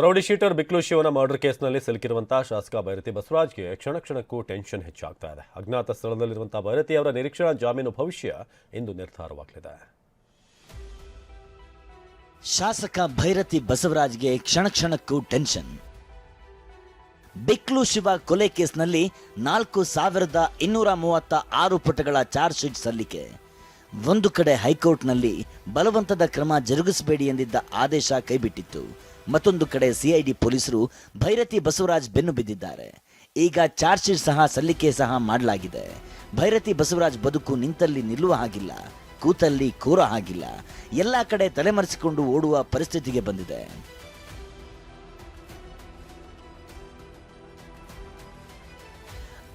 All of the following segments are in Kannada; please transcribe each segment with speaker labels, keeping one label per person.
Speaker 1: ರೌಡಿ ಶೀಟರ್ ಬಿಕ್ಲು ಶಿವನ ಮರ್ಡರ್ ಕೇಸ್ನಲ್ಲಿ ಸಿಲುಕಿರುವಂತಹ ಶಾಸಕ ಭೈರತಿ ಬಸವರಾಜ್ಗೆ ಕ್ಷಣ ಕ್ಷಣಕ್ಕೂ ಟೆನ್ಷನ್ ಹೆಚ್ಚಾಗ್ತಾ ಇದೆ. ಅಜ್ಞಾತ ಸ್ಥಳದಲ್ಲಿರುವಂತಹ ಭೈರತಿ ಅವರ ನಿರೀಕ್ಷಣಾ ಜಾಮೀನು ಭವಿಷ್ಯ ಇಂದು ನಿರ್ಧಾರವಾಗಲಿದೆ.
Speaker 2: ಶಾಸಕ ಭೈರತಿ ಬಸವರಾಜ್ಗೆ ಕ್ಷಣ ಕ್ಷಣಕ್ಕೂ ಟೆನ್ಷನ್. ಬಿಕ್ಲು ಶಿವ ಕೊಲೆ ಕೇಸ್ನಲ್ಲಿ ನಾಲ್ಕು ಸಾವಿರದ ಇನ್ನೂರ ಮೂವತ್ತ ಆರು ಪುಟಗಳ ಚಾರ್ಜ್ ಶೀಟ್ ಸಲ್ಲಿಕೆ. ಒಂದು ಕಡೆ ಹೈಕೋರ್ಟ್ನಲ್ಲಿ ಬಲವಂತದ ಕ್ರಮ ಜರುಗಿಸಬೇಡಿ ಎಂದಿದ್ದ ಆದೇಶ ಕೈಬಿಟ್ಟಿತ್ತು. ಮತ್ತೊಂದು ಕಡೆ ಸಿಐಡಿ ಪೊಲೀಸರು ಭೈರತಿ ಬಸವರಾಜ್ ಬೆನ್ನು ಬಿದ್ದಿದ್ದಾರೆ. ಈಗ ಚಾರ್ಜ್ ಶೀಟ್ ಸಹ ಸಲ್ಲಿಕೆ ಸಹ ಮಾಡಲಾಗಿದೆ. ಭೈರತಿ ಬಸವರಾಜ್ ಬದುಕು ನಿಂತಲ್ಲಿ ನಿಲ್ಲುವ ಹಾಗಿಲ್ಲ, ಕೂತಲ್ಲಿ ಕೂರ ಹಾಗಿಲ್ಲ. ಎಲ್ಲ ಕಡೆ ತಲೆಮರೆಸಿಕೊಂಡು ಓಡುವ ಪರಿಸ್ಥಿತಿಗೆ ಬಂದಿದೆ.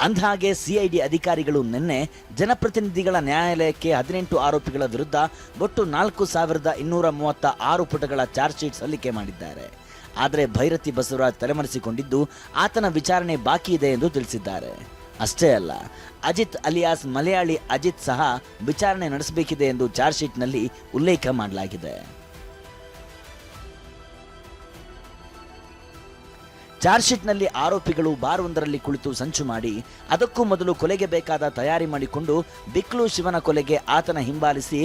Speaker 2: ಅಂದಹಾಗೆ ಸಿಐಡಿ ಅಧಿಕಾರಿಗಳು ನಿನ್ನೆ ಜನಪ್ರತಿನಿಧಿಗಳ ನ್ಯಾಯಾಲಯಕ್ಕೆ ಹದಿನೆಂಟು ಆರೋಪಿಗಳ ವಿರುದ್ಧ ಒಟ್ಟು ನಾಲ್ಕು ಸಾವಿರದ ಇನ್ನೂರ ಮೂವತ್ತ ಆರು ಪುಟಗಳ ಚಾರ್ಜ್ ಶೀಟ್ ಸಲ್ಲಿಕೆ ಮಾಡಿದ್ದಾರೆ. ಆದರೆ ಭೈರತಿ ಬಸವರಾಜ್ ತಲೆಮರೆಸಿಕೊಂಡಿದ್ದು ಆತನ ವಿಚಾರಣೆ ಬಾಕಿ ಇದೆ ಎಂದು ತಿಳಿಸಿದ್ದಾರೆ. ಅಷ್ಟೇ ಅಲ್ಲ, ಅಜಿತ್ ಅಲಿಯಾಸ್ ಮಲಯಾಳಿ ಅಜಿತ್ ಸಹ ವಿಚಾರಣೆ ನಡೆಸಬೇಕಿದೆ ಎಂದು ಚಾರ್ಜ್ ಶೀಟ್ನಲ್ಲಿ ಉಲ್ಲೇಖ ಮಾಡಲಾಗಿದೆ. ಚಾರ್ಜ್ ಶೀಟ್ನಲ್ಲಿ ಆರೋಪಿಗಳು ಬಾರ್ ಒಂದರಲ್ಲಿ ಕುಳಿತು ಸಂಚು ಮಾಡಿ, ಅದಕ್ಕೂ ಮೊದಲು ಕೊಲೆಗೆ ಬೇಕಾದ ತಯಾರಿ ಮಾಡಿಕೊಂಡು ಬಿಕ್ಲು ಶಿವನ ಕೊಲೆಗೆ ಆತನ ಹಿಂಬಾಲಿಸಿ,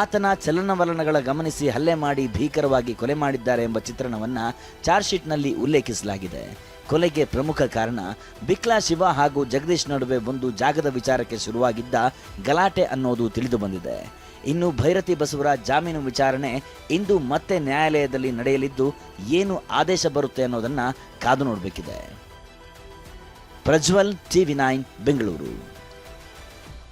Speaker 2: ಆತನ ಚಲನವಲನಗಳ ಗಮನಿಸಿ ಹಲ್ಲೆ ಮಾಡಿ ಭೀಕರವಾಗಿ ಕೊಲೆ ಮಾಡಿದ್ದಾರೆ ಎಂಬ ಚಿತ್ರಣವನ್ನು ಚಾರ್ಜ್ ಶೀಟ್ನಲ್ಲಿ ಉಲ್ಲೇಖಿಸಲಾಗಿದೆ. ಕೊಲೆಗೆ ಪ್ರಮುಖ ಕಾರಣ ಬಿಕ್ಲಾ ಶಿವ ಹಾಗೂ ಜಗದೀಶ್ ನಡುವೆ ಒಂದು ಜಾಗದ ವಿಚಾರಕ್ಕೆ ಶುರುವಾಗಿದ್ದ ಗಲಾಟೆ ಅನ್ನೋದು ತಿಳಿದು ಬಂದಿದೆ. ಇನ್ನು ಭೈರತಿ ಬಸವರಾಜ್ ಜಾಮೀನು ವಿಚಾರಣೆ ಇಂದು ಮತ್ತೆ ನ್ಯಾಯಾಲಯದಲ್ಲಿ ನಡೆಯಲಿದ್ದು ಏನು ಆದೇಶ ಬರುತ್ತೆ ಅನ್ನೋದನ್ನ ಕಾದು ನೋಡಬೇಕಿದೆ. Prajwal, TV nine, Bengaluru.